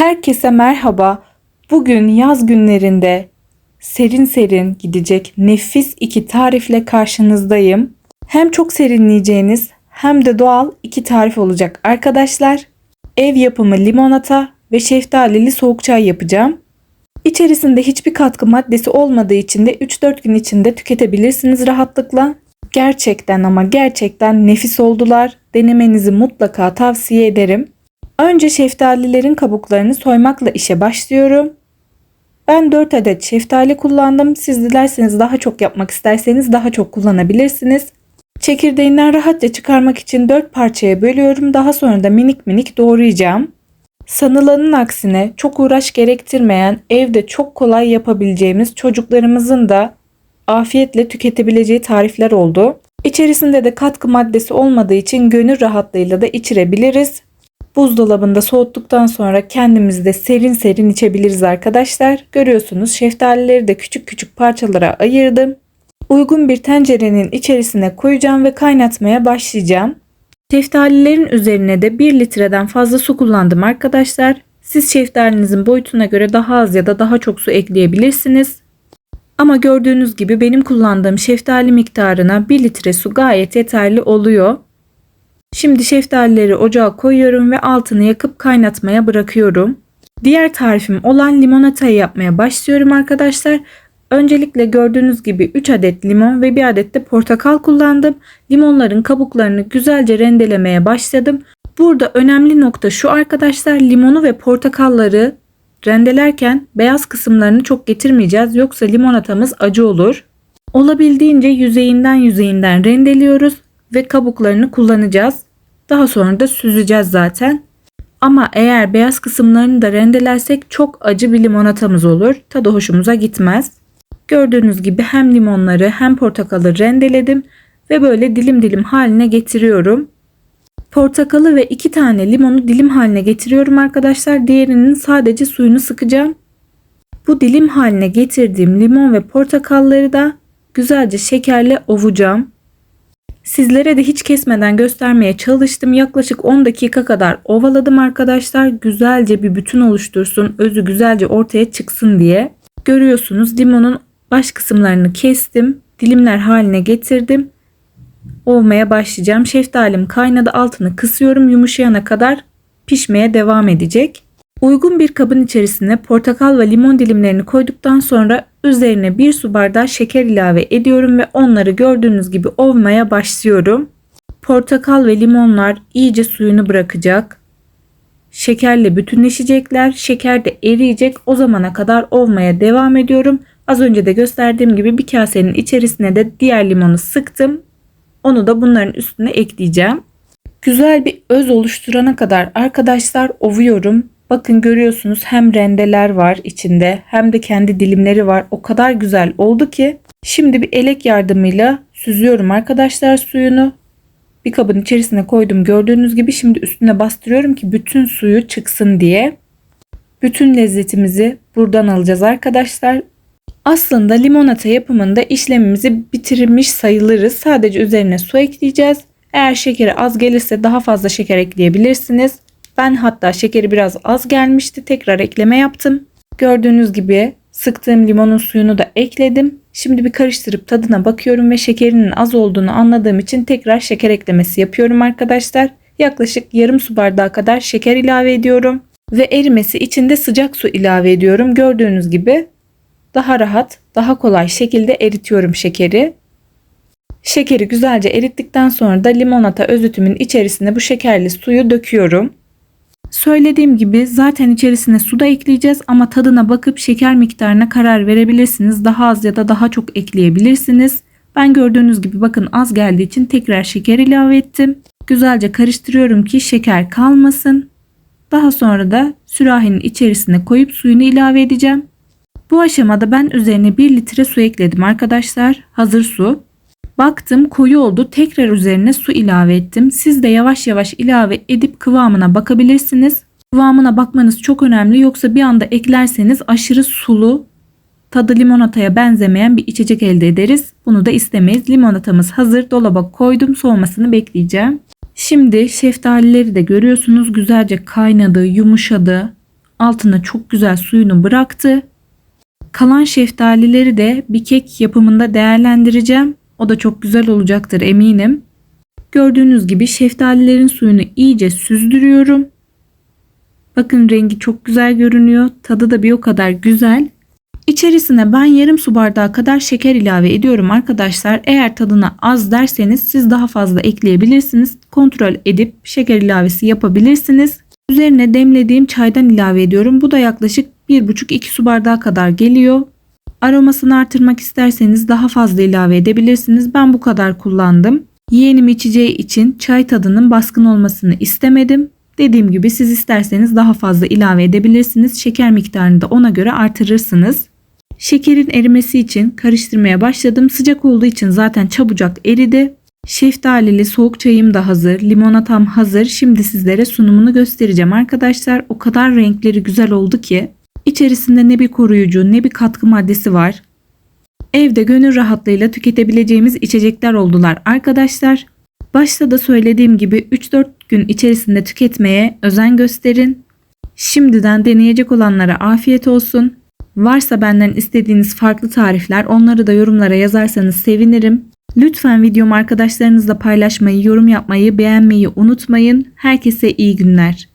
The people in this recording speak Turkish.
Herkese merhaba. Bugün yaz günlerinde serin serin gidecek nefis iki tarifle karşınızdayım. Hem çok serinleyeceğiniz hem de doğal iki tarif olacak arkadaşlar. Ev yapımı limonata ve şeftalili soğuk çay yapacağım. İçerisinde hiçbir katkı maddesi olmadığı için de 3-4 gün içinde tüketebilirsiniz rahatlıkla. Gerçekten ama gerçekten nefis oldular. Denemenizi mutlaka tavsiye ederim. Önce şeftalilerin kabuklarını soymakla işe başlıyorum. Ben 4 adet şeftali kullandım. Siz dilerseniz daha çok yapmak isterseniz daha çok kullanabilirsiniz. Çekirdeğinden rahatça çıkarmak için 4 parçaya bölüyorum. Daha sonra da minik minik doğrayacağım. Sanılanın aksine çok uğraş gerektirmeyen, evde çok kolay yapabileceğimiz çocuklarımızın da afiyetle tüketebileceği tarifler oldu. İçerisinde de katkı maddesi olmadığı için gönül rahatlığıyla da içirebiliriz. Buzdolabında soğuttuktan sonra kendimiz de serin serin içebiliriz arkadaşlar. Görüyorsunuz şeftalileri de küçük küçük parçalara ayırdım. Uygun bir tencerenin içerisine koyacağım ve kaynatmaya başlayacağım. Şeftalilerin üzerine de 1 litreden fazla su kullandım arkadaşlar. Siz şeftalinizin boyutuna göre daha az ya da daha çok su ekleyebilirsiniz. Ama gördüğünüz gibi benim kullandığım şeftali miktarına 1 litre su gayet yeterli oluyor. Şimdi şeftalileri ocağa koyuyorum ve altını yakıp kaynatmaya bırakıyorum. Diğer tarifim olan limonatayı yapmaya başlıyorum arkadaşlar. Öncelikle gördüğünüz gibi 3 adet limon ve 1 adet de portakal kullandım. Limonların kabuklarını güzelce rendelemeye başladım. Burada önemli nokta şu arkadaşlar limonu ve portakalları rendelerken beyaz kısımlarını çok getirmeyeceğiz yoksa limonatamız acı olur. Olabildiğince yüzeyinden yüzeyinden rendeliyoruz ve kabuklarını kullanacağız. Daha sonra da süzeceğiz zaten. Ama eğer beyaz kısımlarını da rendelersek çok acı bir limonatamız olur. Tadı hoşumuza gitmez. Gördüğünüz gibi hem limonları hem portakalı rendeledim ve böyle dilim dilim haline getiriyorum. Portakalı ve iki tane limonu dilim haline getiriyorum arkadaşlar. Diğerinin sadece suyunu sıkacağım. Bu dilim haline getirdiğim limon ve portakalları da güzelce şekerle ovacağım. Sizlere de hiç kesmeden göstermeye çalıştım. Yaklaşık 10 dakika kadar ovaladım arkadaşlar. Güzelce bir bütün oluştursun. Özü güzelce ortaya çıksın diye. Görüyorsunuz limonun baş kısımlarını kestim. Dilimler haline getirdim. Ovmaya başlayacağım. Şeftalim kaynadı. Altını kısıyorum. Yumuşayana kadar pişmeye devam edecek. Uygun bir kabın içerisine portakal ve limon dilimlerini koyduktan sonra üzerine bir su bardağı şeker ilave ediyorum ve onları gördüğünüz gibi ovmaya başlıyorum. Portakal ve limonlar iyice suyunu bırakacak. Şekerle bütünleşecekler. Şeker de eriyecek. O zamana kadar ovmaya devam ediyorum. Az önce de gösterdiğim gibi bir kasenin içerisine de diğer limonu sıktım. Onu da bunların üstüne ekleyeceğim. Güzel bir öz oluşturana kadar arkadaşlar ovuyorum. Bakın görüyorsunuz hem rendeler var içinde hem de kendi dilimleri var. O kadar güzel oldu ki. Şimdi bir elek yardımıyla süzüyorum arkadaşlar suyunu. Bir kabın içerisine koydum gördüğünüz gibi şimdi üstüne bastırıyorum ki bütün suyu çıksın diye. Bütün lezzetimizi buradan alacağız arkadaşlar. Aslında limonata yapımında işlemimizi bitirmiş sayılırız. Sadece üzerine su ekleyeceğiz. Eğer şekeri az gelirse daha fazla şeker ekleyebilirsiniz. Ben hatta şekeri biraz az gelmişti. Tekrar ekleme yaptım. Gördüğünüz gibi sıktığım limonun suyunu da ekledim. Şimdi bir karıştırıp tadına bakıyorum ve şekerinin az olduğunu anladığım için tekrar şeker eklemesi yapıyorum arkadaşlar. Yaklaşık yarım su bardağı kadar şeker ilave ediyorum. Ve erimesi için de sıcak su ilave ediyorum. Gördüğünüz gibi daha rahat, daha kolay şekilde eritiyorum şekeri. Şekeri güzelce erittikten sonra da limonata özütümün içerisine bu şekerli suyu döküyorum. Söylediğim gibi zaten içerisine su da ekleyeceğiz ama tadına bakıp şeker miktarına karar verebilirsiniz. Daha az ya da daha çok ekleyebilirsiniz. Ben gördüğünüz gibi bakın az geldiği için tekrar şeker ilave ettim. Güzelce karıştırıyorum ki şeker kalmasın. Daha sonra da sürahinin içerisine koyup suyunu ilave edeceğim. Bu aşamada ben üzerine 1 litre su ekledim arkadaşlar. Hazır su. Baktım koyu oldu. Tekrar üzerine su ilave ettim. Siz de yavaş yavaş ilave edip kıvamına bakabilirsiniz. Kıvamına bakmanız çok önemli. Yoksa bir anda eklerseniz aşırı sulu, tadı limonataya benzemeyen bir içecek elde ederiz. Bunu da istemeyiz. Limonatamız hazır. Dolaba koydum. Soğumasını bekleyeceğim. Şimdi şeftalileri de görüyorsunuz güzelce kaynadı, yumuşadı. altına çok güzel suyunu bıraktı. Kalan şeftalileri de bir kek yapımında değerlendireceğim. O da çok güzel olacaktır eminim. Gördüğünüz gibi şeftalilerin suyunu iyice süzdürüyorum. Bakın rengi çok güzel görünüyor. Tadı da bir o kadar güzel. İçerisine ben yarım su bardağı kadar şeker ilave ediyorum arkadaşlar. Eğer tadına az derseniz siz daha fazla ekleyebilirsiniz. Kontrol edip şeker ilavesi yapabilirsiniz. Üzerine demlediğim çaydan ilave ediyorum. Bu da yaklaşık 1,5-2 su bardağı kadar geliyor. Aromasını artırmak isterseniz daha fazla ilave edebilirsiniz. Ben bu kadar kullandım. Yeğenim içeceği için çay tadının baskın olmasını istemedim. Dediğim gibi siz isterseniz daha fazla ilave edebilirsiniz. Şeker miktarını da ona göre artırırsınız. Şekerin erimesi için karıştırmaya başladım. Sıcak olduğu için zaten çabucak eridi. Şeftalili soğuk çayım da hazır. Limonatam hazır. Şimdi sizlere sunumunu göstereceğim arkadaşlar. O kadar renkleri güzel oldu ki. İçerisinde ne bir koruyucu ne bir katkı maddesi var. Evde gönül rahatlığıyla tüketebileceğimiz içecekler oldular arkadaşlar. Başta da söylediğim gibi 3-4 gün içerisinde tüketmeye özen gösterin. Şimdiden deneyecek olanlara afiyet olsun. Varsa benden istediğiniz farklı tarifler onları da yorumlara yazarsanız sevinirim. Lütfen videomu arkadaşlarınızla paylaşmayı, yorum yapmayı, beğenmeyi unutmayın. Herkese iyi günler.